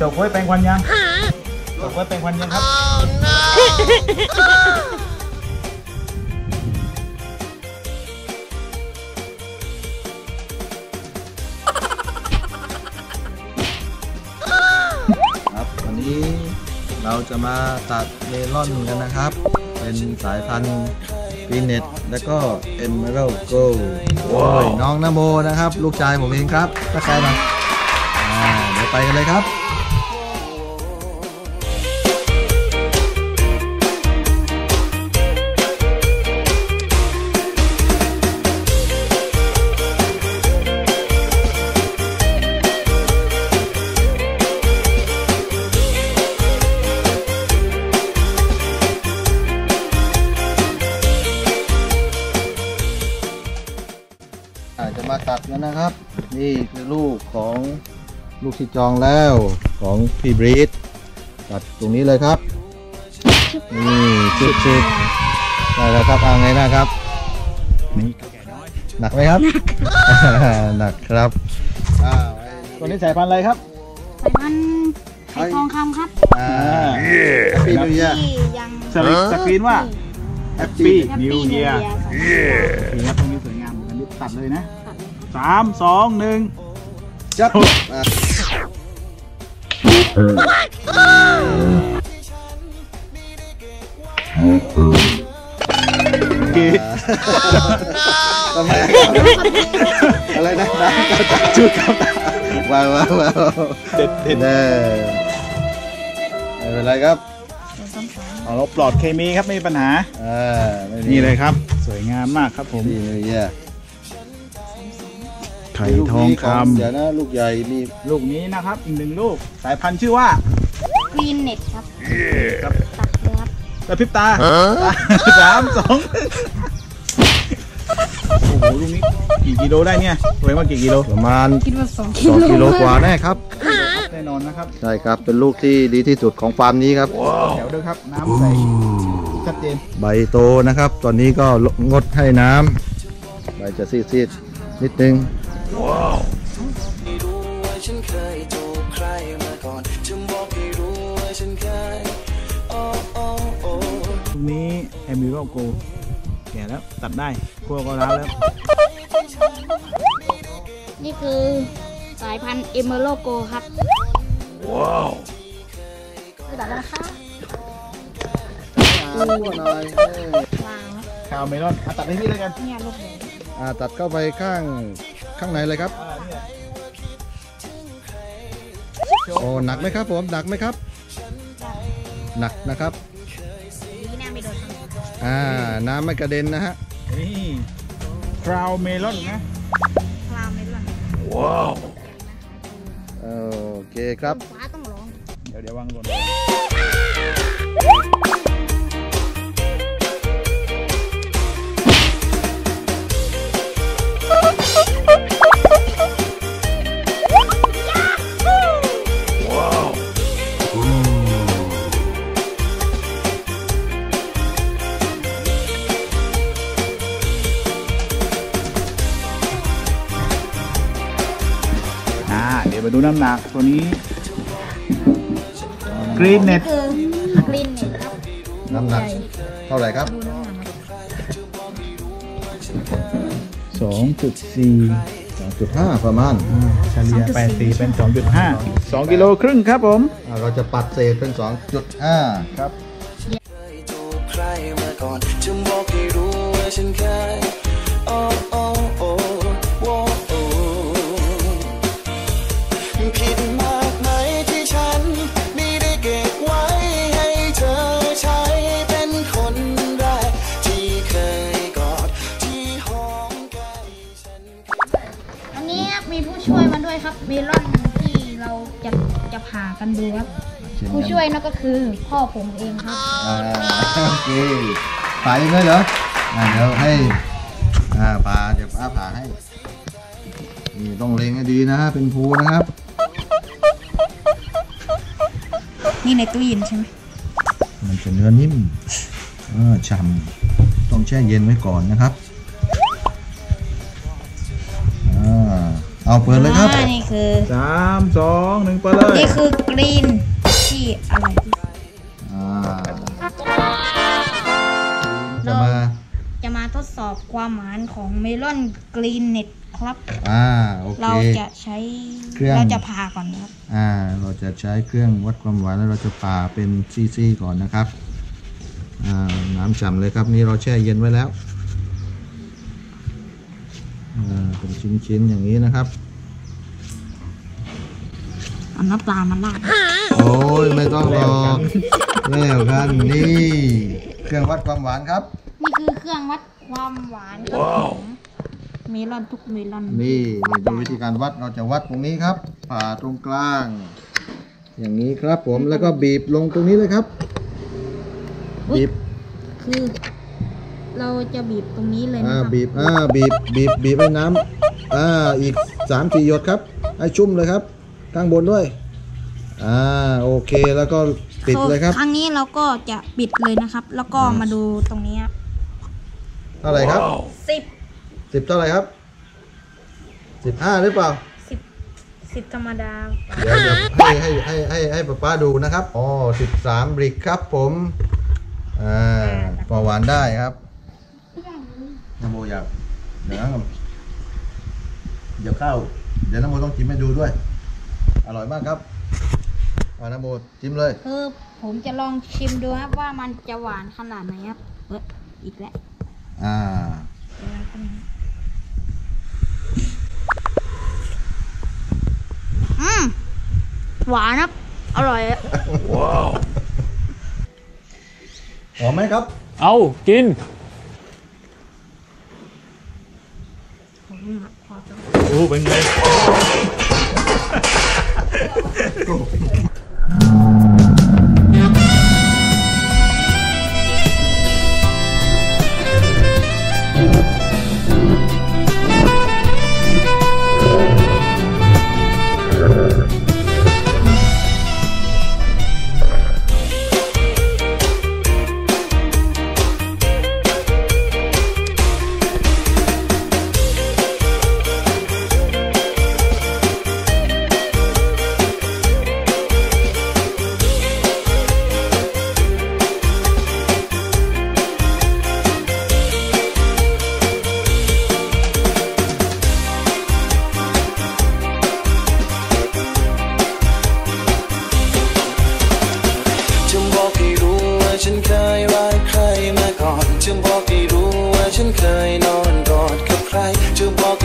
จบไว้แปลงควันยังจบไว้แปลงควันยังครับ ครับวันนี้เราจะมาตัดเมลอนกันนะครับ เป็นสายพันธุ์ปีเน็ตและก็เอมเมอรัลโกโอ้ยน้องนโมนะครับ ลูกชายผมเองครับถ้าใครมาอ่าเดี๋ยว ไปกันเลยครับอาจจะมาตัดกันนะครับ นี่คือลูกของ ลูกที่จองแล้วของพี่บรีดตัดตรงนี้เลยครับ นี่ชุดชุดได้แล้วครับเอาไงนะครับนี่หนักไหมครับ หนักครับอ้าวไอ้ตัวนี้สายพันธุ์อะไรครับ สายพันธุ์ไข่ทองคำครับอ่าปีนิวเยียที่ยังสลิปสกรีนว่าแฮปปี้แฮป New ปี้นิวเยีย Year ร์นี่ครับตรงนี้สวยงามเหมือนกันนี่ตัดเลยนะสามสองหนึ่งจับ โอเคทำไมอะไรนะน้ำกระจายชุดครับว้าวว้าวว้าวเด็ดเด็ดเด้ไม่เป็นไรครับเอาเราปลอดเคมีครับไม่มีปัญหาอ่าไม่มีนี่เลยครับ สวยงามมากครับผมปีนิวเยีย ไข่ทองคเดี๋ยวนะลูกใหญ่มีำลูกนี้นะครับ อีกหนึ่งลูก สายพันธุ์ชื่อว่ากรีนเน็ตครับครับตัดเลยครับกระพริบตาสามสองหนึ่งโอ้โหลูกนี้กี่กิโลได้เนี่ยสวยมากกี่กิโลประมาณคิดว่าสองสองกิโลกว่าแน่ครับแน่นอนนะครับใช่ครับเป็นลูกที่ดีที่สุดของฟาร์มนี้ครับแถวด้วยครับน้ำใสชัดเจนใบโตนะครับ ตอนนี้ก็งดให้น้ำใบจะซีดๆนิดนึง ไม่รู้ว่าฉันเคยถูกใครมาก่อนจะบอกให้รู้ว่าฉันเคยโอ้โอ้โอ้ลูกนี้แอมิโรโกแก่แล้วตัดได้คั่วก็ร้าวแล้ว นี่คือสายพันธุ์เอเมอโลโกครับ ว้าวตัดแล้วนะคะวางครับคาวเมลอนอะตัดให้พี่แล้วกันเนี่ยลูกเลยอ่าตัดเข้าไปข้าง ข้างในเลยครับอ่าเนี่ยโอ้หนักไหมครับผมหนักไหมครับ หนักนะครับดีนะไม่โดนครับอ่าน้ำไม่กระเด็นนะฮะนี่คราวเมลอนนะคลามไม่ร่อนโอเคครับฟ้าต้องร้องเดี๋ยวเดี๋ยววางหล่น มาดูน้ำหนักตัวนี้กรีนเน็ตคือกรีนเน็ตครับน้ำหนักเท่าไหร่ครับ ดูน้ำหนักครับสองจุดสี่2.5 ประมาณเฉลี่ยแปดสี่เป็นสองจุดห้าสองกิโลครึ่งครับผม อ่าเราจะปัดเศษเป็น 2.5 ครับ เคยถูกใครมาก่อน จะบอกให้รู้ว่าฉันเคยโอ้โอ้โอ้ ช่วยมาด้วยครับ เมลอนที่เราจะจะผ่ากันดูครับผู้ช่วยนั่นก็คือพ่อผมเองครับ อ่าโอเคผ่าเองเลยเหรออ่าเดี๋ยวให้อ่าผ่าเดี๋ยวป้าผ่าให้นี่ต้องเล็งให้ดีนะฮะเป็นภูนะครับ นี่ในตู้เย็นใช่ไหมมันจะเนื้อนิ่มเออฉ่ำต้องแช่เย็นไว้ก่อนนะครับ เอาเอาเปิดเลยครับ อ่านี่คือสามสองหนึ่งไปเลยนี่คือกรีนที่อร่อยที่สุดอ่าจะมาจะมาทดสอบความหวานของเมลอนกรีนเน็ตครับ อ่าโอเค เราจะใช้เครื่องเราจะผ่าก่อนครับอ่า เราจะใช้เครื่องวัดความหวานแล้วเราจะป่าเป็นซี่ๆก่อนนะครับ อ่าน้ำฉ่ำเลยครับนี่เราแช่เย็นไว้แล้วอ่า เป็นชิ้นๆอย่างนี้นะครับเอาน้ำตาลมาราดโอ้ยไม่ต้องรอแล้วกันนี่เครื่องวัดความหวานครับ นี่คือเครื่องวัดความหวานครับของเมลอนทุกเมลอนนี่นี่ดูวิธีการวัดเราจะวัดตรงนี้ครับ ผ่าตรงกลาง อย่างนี้ครับผมแล้วก็บีบลงตรงนี้เลยครับ บีบคือ เราจะบีบตรงนี้เลยนะอ่าครับบีบอ่าบีบบีบบีบให้น้ำอ่าอีกสามสี่หยดครับ ให้ชุ่มเลยครับ ข้างบนด้วย อ่าโอเคแล้วก็ปิดเลยครับ ครั้งนี้เราก็จะปิดเลยนะครับ แล้วก็มาดูตรงนี้ครับเท่าไหร่ครับสิบสิบเท่าไหร่ครับสิบห้าหรือเปล่า สิบสิบธรรมดา เดี๋ยวเดี๋ยวให้ให้ให้ให้ให้ป้าป้าดูนะครับ อ๋อสิบสามบริกครับผม อ่าพอหวานได้ครับนโม อยากเดี๋ยวนะเดี๋ยวข้าวเดี๋ยวนโมต้องจิ้มให้ดูด้วย อร่อยมากครับอ่านโมจิ้มเลยคือผมจะลองชิมดูครับว่ามันจะหวานขนาดไหนครับเอยอีกแล้วอ่าเดี๋ยวเราก็มีอืมหวานครับ อร่อยอะหอมไหมครับ เอากิน ủa bệnh nhân ฉันเคยรักใครมาก่อน จะบอกให้รู้ว่าฉันเคยนอนกอดกับใคร จะบอก